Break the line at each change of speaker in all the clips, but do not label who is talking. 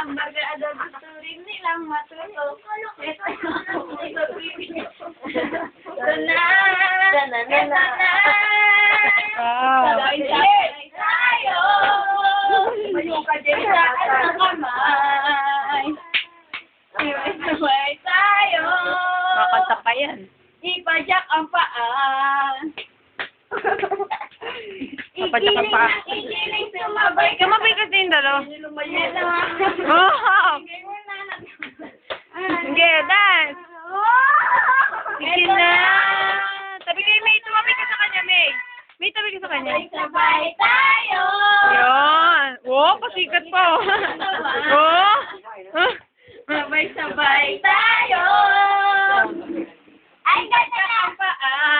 hamburger ada gusto rin nilang matuto.
Papadyak ang paa.
Igiling sumabay ka.
Kamabay kasi yung
na.
Oh! Sige, dance! Sige na! Tabi kay May, tumapit ka sa kanya, May. May, tabi ka sa kanya.
Sabay tayo.
Yun! Oh, pasikat pa, oh. Oh!
Sabay-sabay tayo. Ay, ganda ang paa.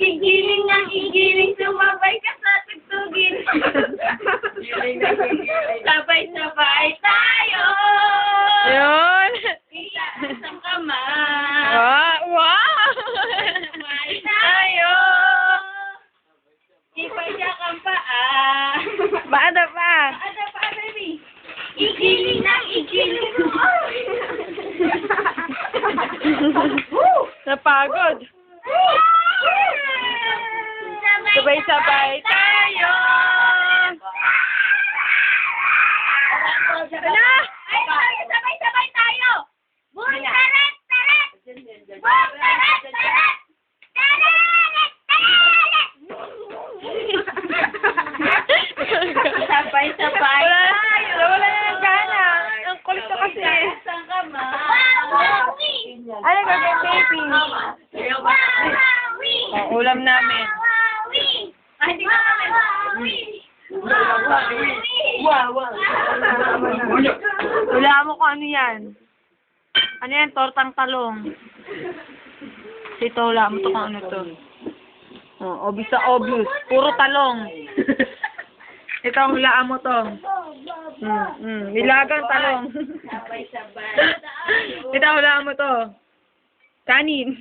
Igiling ng igiling, sumabay ka sa tugtugin. Sabay-sabay tayo.
Yun!
Itaas ang kamay.
Wow! Wow!
Sabay tayo. Ipadyak ang paa.
Baada pa!
Ada pa, baby. Igiling ng igiling.
Napagod. Sabay-sabay tayo! Ala!
Ay, ay, sabay-sabay tayo. Bun, taret, taret. Bun, taret, taret. Taret, taret. Sabay-sabay
Wala,
tayo.
wala na ng gana. Ang kulit ka kasi.
Isang kamay.
Ano gagawin, baby?
Wawawi.
Ang ulam namin.
Wawawi. Ay, hindi ko naman. Wawawi.
Wala mo kung ano yan. Ano yan? Tortang talong. Ito, wala mo to kung ano to. Oh, obvious sa obvious. Puro talong. Ito, ang hulaan mo to. Mm, mm, nilagang talong. Ito, hulaan mo to. Kanin.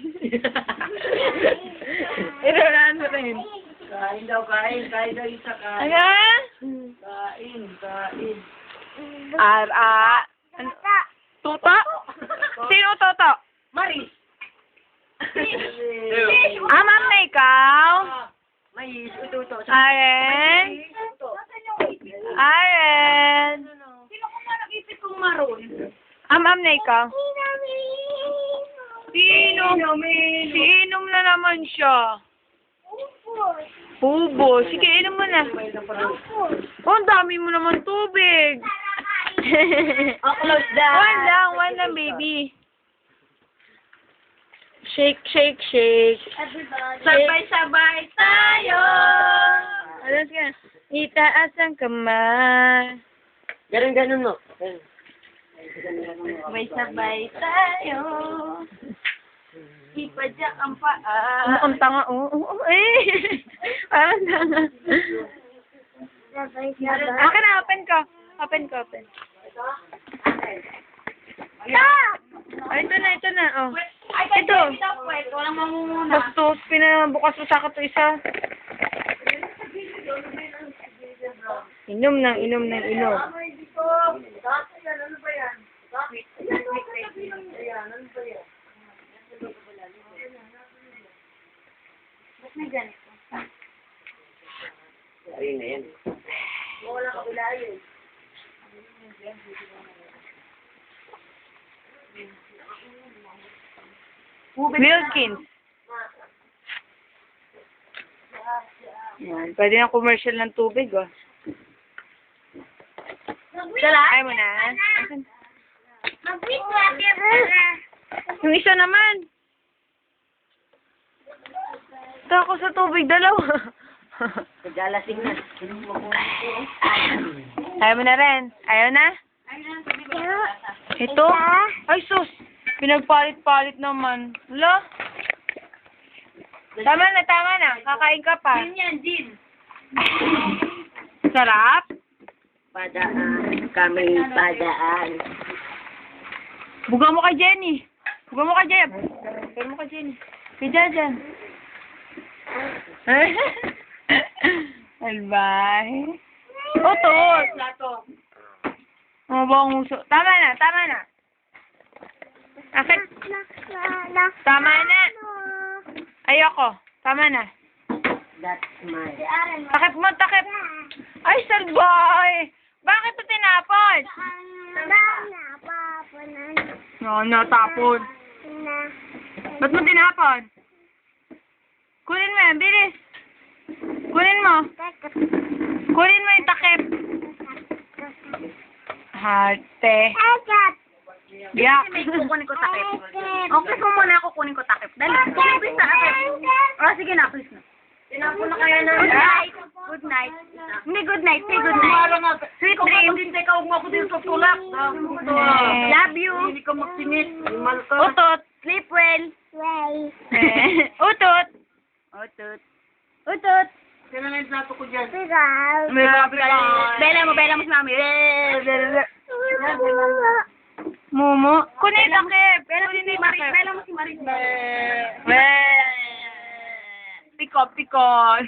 Ito, hulaan mo rin.
Kain daw, kain. Kain daw isa kain.
Ano?
Kain, kain.
Ara. Ano? Tuto? Sino tuto?
Maris!
Ah, ma'am na ikaw?
May ito, ito.
Aren? Aren?
Sino ko nga nag-ipit kong maroon?
Ah, ma'am na ikaw? Sino? Iinom na naman siya. Hubo. Sige, inom mo na. Oh, ang dami mo naman tubig.
Oh, close down.
One lang, one lang, baby. Shake, shake, shake.
Sabay-sabay tayo.
Ano ka? Itaas ang kamay.
Ganun, ganun, no?
Sabay-sabay tayo. Ipadyak ang paa.
Ano ang tanga? Oo, oh, oh, eh. Parang tanga. Akin na, open ko. Open ko, open. Ah! Ay, ito na, ito na. Oh. Ito.
Ito. Walang mamumuna.
Bastos, pinabukas mo sa akin ito isa. Inom ng inom ng inom.
Ayun na yan.
Wilkins. Yan. Pwede na commercial ng tubig, oh.
Dala?
Ay mo na.
Mag-wait water.
Yung isa naman. Ito ako sa tubig, dalawa.
Paglalasing na.
Ayaw mo na rin. Ayaw na? Ito? Ay, sus. Pinagpalit-palit naman. Wala. Tama na, tama na. Kakain ka pa.
Yun yan, Jin.
Sarap?
Padaan. Kami padaan.
Buga mo kay Jenny. Buga mo kay Jeb. Buga mo kay Jenny. Kay Jajan. Albay. Utot.
Plato.
Mga buong uso. Tama na, tama na. Takip. Tama na. Ayoko. Tama na.
That's my...
Takip mo, takip. Ay, salboy. Bakit ito tinapon? No, natapon. Ba't mo tinapon? Kunin mo yan, bilis. Kunin mo. Kunin mo yung takip. Harte. Yak.
Kukunin ko takip. Okay ko muna ako kunin ko takip. Dali, please na takip. Oh, sige na, please na.
Tinapon na kaya na.
Good night. Good night. Hindi good night. Say good night. Sweet dreams.
Hindi ka huwag mo ako dito tulak.
Love you.
Hindi ka ka.
Utot.
Sleep well.
Utot.
Utut. Utut.
Kaya na yung plato ko dyan.
May kapit
Bela mo, bela mo si mami.
Momo. Kunin yung takip. Kunin yung
Marit,
takip.
bela mo si Marit.
Weh. Pikon, pikon.